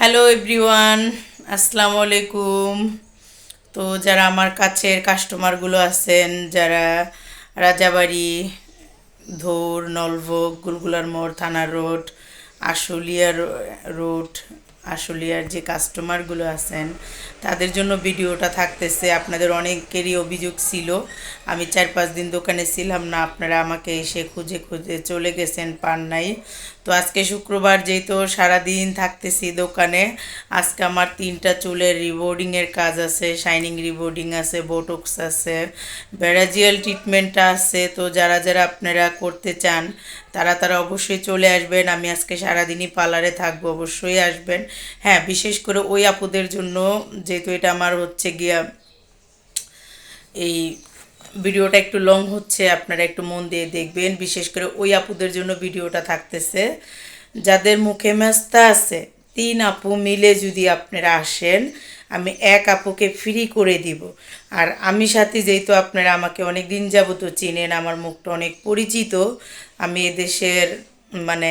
Hello everyone আসসালামু আলাইকুম তো যারা আমার কাছের কাস্টমারগুলো আছেন, যারা রাজাবাড়ি, ধৌর নলভোগ গুলগুলার মোড় থানা রোড, আশুলিয়া রোড আশুলিয়ার যে কাস্টমারগুলো আছেন, তাদের জন্য ভিডিওটা থাকতেছে। আপনাদের অনেকেরই অভিযোগ ছিল, আমি চার পাঁচ দিন দোকানে ছিলাম না, আপনারা আমাকে এসে খুঁজে খুঁজে চলে গেছেন পান নাই তো আজকে শুক্রবার যেহেতু সারাদিন থাকতেছি দোকানে, আজকে আমার তিনটা চুলের রিবোর্ডিংয়ের কাজ আছে শাইনিং রিবোর্ডিং আছে বোটক্স আছে ব্যারাজিয়াল ট্রিটমেন্টটা আছে। তো যারা যারা আপনারা করতে চান, তারা তারা অবশ্যই চলে আসবেন। আমি আজকে সারাদিনই পার্লারে থাকব, অবশ্যই আসবেন। হ্যাঁ বিশেষ করে ওই আপুদের জন্য, যেহেতু এটা আমার হচ্ছে গিয়া, এই ভিডিওটা একটু লং হচ্ছে, আপনারা একটু মন দিয়ে দেখবেন। বিশেষ করে ওই আপুদের জন্য ভিডিওটা থাকতেছে। যাদের মুখে মেস্তা আছে, তিন আপু মিলে যদি আপনারা আসেন, আমি এক আপুকে ফ্রি করে দিব। আর আমি সাথে, যেহেতু আপনারা আমাকে অনেক দিন যাবত চিনেন, আমার মুখটা অনেক পরিচিত, আমি এদেশের মানে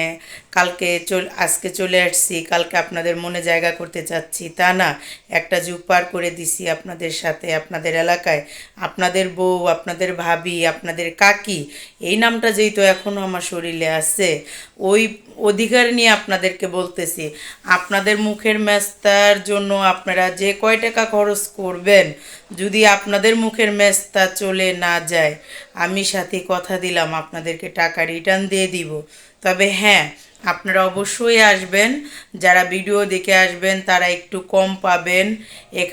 কালকে চল, আজকে চলে আসছি, কালকে আপনাদের মনে জায়গা করতে চাচ্ছি, তা না। একটা যুগ পার করে দিছি আপনাদের সাথে, আপনাদের এলাকায়। আপনাদের বউ, আপনাদের ভাবি, আপনাদের কাকি, এই নামটা যেই তো এখনও আমার শরীরে আছে, ওই অধিকার নিয়ে আপনাদেরকে বলতেছি। আপনাদের মুখের মেস্তার জন্য আপনারা যে কয় টাকা খরচ করবেন, যদি আপনাদের মুখের মেস্তা চলে না যায়, আমি সাথে কথা দিলাম, আপনাদেরকে টাকা রিটার্ন দিয়ে দিব। তবে হ্যাঁ আপনারা অবশ্যই আসবেন। যারা ভিডিও দেখে আসবেন তারা একটু কম পাবেন। এখানে